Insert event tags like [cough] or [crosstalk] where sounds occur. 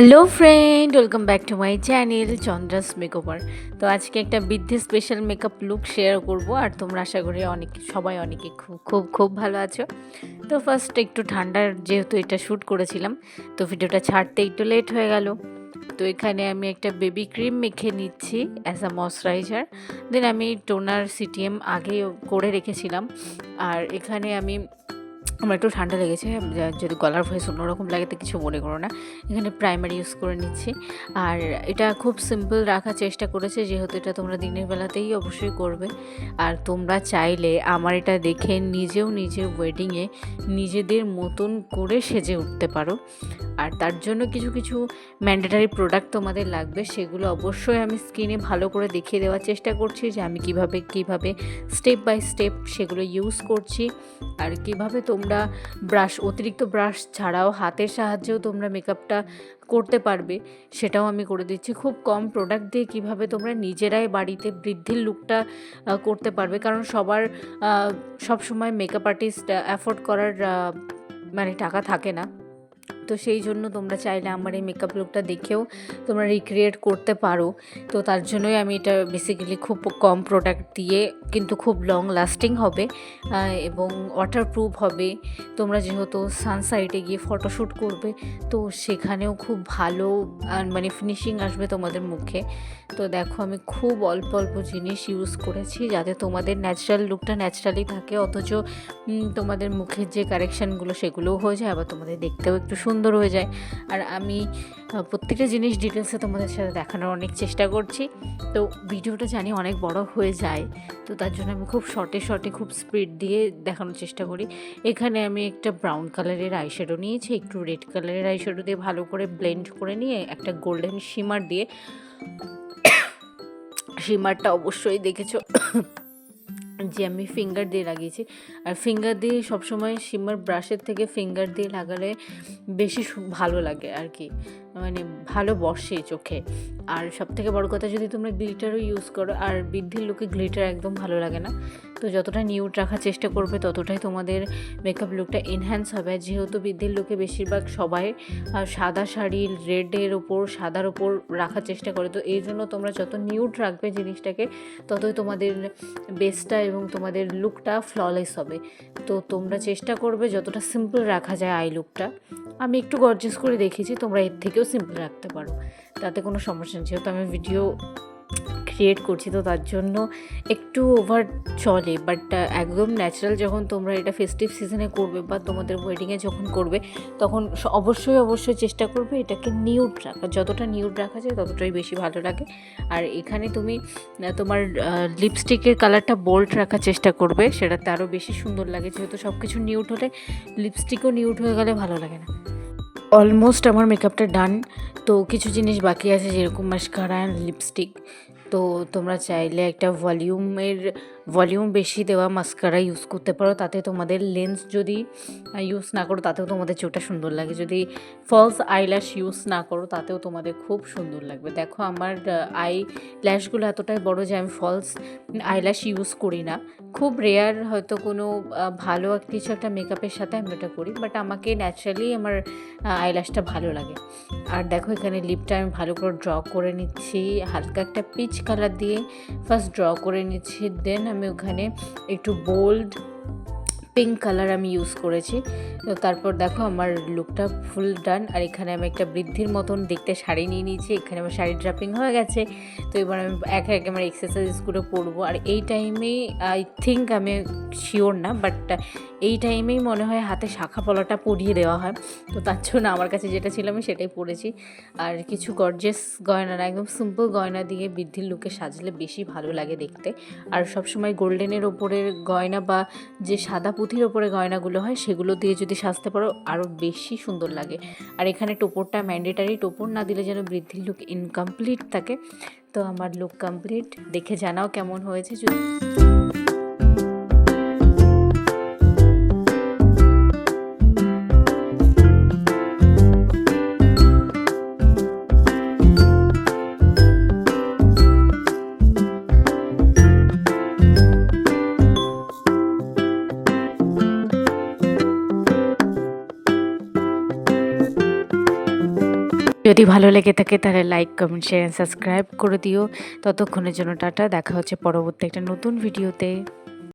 Hello friend, welcome back to my channel Chandra's makeover. তো আজকে একটা বৃদ্ধি স্পেশাল মেকআপ লুক শেয়ার করব, আর তোমরা আশা করি অনেক, সবাই অনেকে খুব খুব খুব ভালো আছো। তো ফার্স্ট একটু ঠান্ডার, যেহেতু এটা শ্যুট করেছিলাম, তো ভিডিওটা ছাড়তে একটু লেট হয়ে গেল। তো এখানে আমি একটা বেবি ক্রিম মেখে নিচ্ছি অ্যাজ আ ময়শ্চারাইজার দেন আমি টোনার সিটিএম আগে করে রেখেছিলাম। আর এখানে আমি আমার একটু ঠান্ডা লেগেছে যদি গলার ভয়েস অন্যরকম লাগে তো কিছু মনে করো না। এখানে প্রাইমারি ইউজ করে নিচ্ছি। আর এটা খুব সিম্পল রাখার চেষ্টা করেছে, যেহেতু এটা তোমরা দিনের বেলাতেই অবশ্যই করবে। আর তোমরা চাইলে আমার এটা দেখে নিজেও নিজের ওয়েডিংয়ে নিজেদের মতন করে সেজে উঠতে পারো। আর তার জন্য কিছু কিছু ম্যান্ডেটারি প্রোডাক্ট তোমাদের লাগবে, সেগুলো অবশ্যই আমি স্কিনে ভালো করে দেখিয়ে দেওয়ার চেষ্টা করছি যে আমি কীভাবে কীভাবে স্টেপ বাই স্টেপ সেগুলো ইউজ করছি। আর কীভাবে তোমরা ব্রাশ অতিরিক্ত ব্রাশ ছাড়াও হাতের সাহায্যেও তোমরা মেকআপটা করতে পারবে। সেটাও আমি করে দিচ্ছি। খুব কম প্রোডাক্ট দিয়ে কীভাবে তোমরা নিজেরাই বাড়িতে বৃদ্ধির লুকটা করতে পারবে। কারণ সবার সব সময় মেকআপ আর্টিস্ট অ্যাফোর্ড করার মানে টাকা থাকে না। তো সেই জন্য তোমরা চাইলে আমার এই মেকআপ লুকটা দেখেও তোমরা রিক্রিয়েট করতে পারো। তো তার জন্যই আমি এটা বেসিক্যালি খুব কম প্রোডাক্ট দিয়ে কিন্তু খুব লং লাস্টিং হবে এবং ওয়াটারপ্রুফ হবে। তোমরা যেহেতু সানসাইটে গিয়ে ফটোশ্যুট করবে, তো সেখানেও খুব ভালো মানে ফিনিশিং আসবে তোমাদের মুখে। তো দেখো আমি খুব অল্প অল্প জিনিস ইউজ করেছি যাতে তোমাদের ন্যাচারাল লুকটা ন্যাচারালি থাকে, অথচ তোমাদের মুখের যে কারেকশানগুলো সেগুলোও হয়ে যায়, আবার তোমাদের দেখতেও একটু সুন্দর হয়ে যায়। আর আমি প্রত্যেকটা জিনিস ডিটেলসে তোমাদের সাথে দেখানোর অনেক চেষ্টা করছি। তো ভিডিওটা জানি অনেক বড় হয়ে যায়। তো তার জন্য আমি খুব শর্টে শর্টে খুব স্পিড দিয়ে দেখানোর চেষ্টা করি। এখানে আমি একটা ব্রাউন কালারের আইশ্যাডো নিয়েছি। একটু রেড কালারের আইশ্যাডো দিয়ে ভালো করে ব্লেন্ড করে নিয়ে একটা গোল্ডেন শিমার দিয়ে [coughs] শিমারটা অবশ্যই দেখেছ। যে আমি ফিঙ্গার দিয়ে লাগিয়েছি। আর ফিঙ্গার দিয়ে সবসময় সিমার ব্রাশের থেকে ফিঙ্গার দিয়ে লাগালে বেশি ভালো লাগে আর কি। মানে ভালো বসে চোখে। আর সব থেকে বড় কথা, যদি তোমরা গ্লিটারও ইউজ করো, আর বৃদ্ধির লোকে গ্লিটার একদম ভালো লাগে না, তো যতটা নিউট রাখার চেষ্টা করবে, ততটাই তোমাদের মেকআপ লুকটা এনহ্যান্স হবে। যেহেতু বৃদ্ধির লোকে বেশিরভাগ সবাই সাদা শাড়ি রেডের ওপর, সাদার ওপর রাখার চেষ্টা করে, তো এই জন্য তোমরা যত নিউট রাখবে জিনিসটাকে, ততই তোমাদের বেসটা এবং তোমাদের লুকটা ফ্ললেস হবে। তো তোমরা চেষ্টা করবে যতটা সিম্পল রাখা যায় আই লুকটা আমি একটু গর্জেস করে দেখেছি তোমরা এর থেকেও সিম্পল রাখতে পারো। তাতে কোনো সমস্যা নেই, যেহেতু আমি ভিডিও ক্রিয়েট করছি তো তার জন্য একটু ওভার চলে বাট একদম ন্যাচারাল যখন তোমরা এটা ফেস্টিভ সিজনে করবে বা তোমাদের ওয়েডিংয়ে যখন করবে, তখন অবশ্যই অবশ্যই চেষ্টা করবে এটাকে নিউড রাখা। যতটা নিউড রাখা যায় ততটাই বেশি ভালো লাগে। আর এখানে তুমি তোমার লিপস্টিকের কালারটা বোল্ড রাখার চেষ্টা করবে, সেটাতে আরও বেশি সুন্দর লাগে। যেহেতু সব কিছু নিউড হলে লিপস্টিকও নিউড হয়ে গেলে ভালো লাগে না। অলমোস্ট আমার মেকআপটা ডান তো কিছু জিনিস বাকি আছে যেরকম মাস্কারা অ্যান্ড লিপস্টিক তো তোমরা চাইলে একটা ভলিউমের ভলিউম বেশি দেওয়া মাস্কারা ইউজ করতে পারো, তাতে তোমাদের লেন্স যদি ইউজ না করো, তাতেও তোমাদের চোখটা সুন্দর লাগে। যদি ফলস আইল্যাশ ইউজ না করো, তাতেও তোমাদের খুব সুন্দর লাগবে। দেখো আমার আই ল্যাশগুলো এতটাই বড় যে আমি ফলস আইল্যাশ ইউজ করি না। খুব রেয়ার হয়তো কোনো ভালো কিছু একটা মেকআপের সাথে আমি ওটা করি বাট আমাকে ন্যাচারালি আমার আইল্যাশটা ভালো লাগে। আর দেখো এখানে লিপটা আমি ভালো করে ড্র করে নিচ্ছি, হালকা একটা পিচ কালার দিয়ে ফার্স্ট ড্র করে নিচ্ছি দেন আমি ওখানে একটু বোল্ড পিঙ্ক কালার আমি ইউজ করেছি। তো তারপর দেখো আমার লুকটা ফুল ডান আর এখানে আমি একটা বৃদ্ধির মতন দেখতে শাড়ি নিয়ে নিয়েছি, এখানে আমার শাড়ি ড্রাপিং হয়ে গেছে। তো এবার আমি একে একে আমার এক্সারসাইজগুলো পরবো। আর এই টাইমেই আই থিঙ্ক আমি শিওর না বাট এই টাইমেই মনে হয় হাতে শাখা পলাটা পরিয়ে দেওয়া হয়। তো তার জন্য আমার কাছে যেটা ছিল আমি সেটাই পরেছি। আর কিছু গর্জেস গয়না না, একদম সিম্পল গয়না দিয়ে বৃদ্ধির লুকে সাজলে বেশি ভালো লাগে দেখতে। আর সবসময় গোল্ডেনের ওপরের গয়না বা যে সাদা পুঁথির ওপরে গয়নাগুলো হয়, সেগুলো দিয়ে যদি সাজতে পারো আরও বেশি সুন্দর লাগে। আর এখানে টোপরটা ম্যান্ডেটারি টোপর না দিলে যেন বৃদ্ধির লুক ইনকমপ্লিট থাকে। তো আমার লুক কমপ্লিট দেখে জানাও কেমন হয়েছে যদি যদি ভালো লেগে থাকে তাহলে লাইক কমেন্ট শেয়ার সাবস্ক্রাইব করে দিও। ততক্ষণের জন্য টাটা, দেখা হচ্ছে পরবর্তী একটা নতুন ভিডিওতে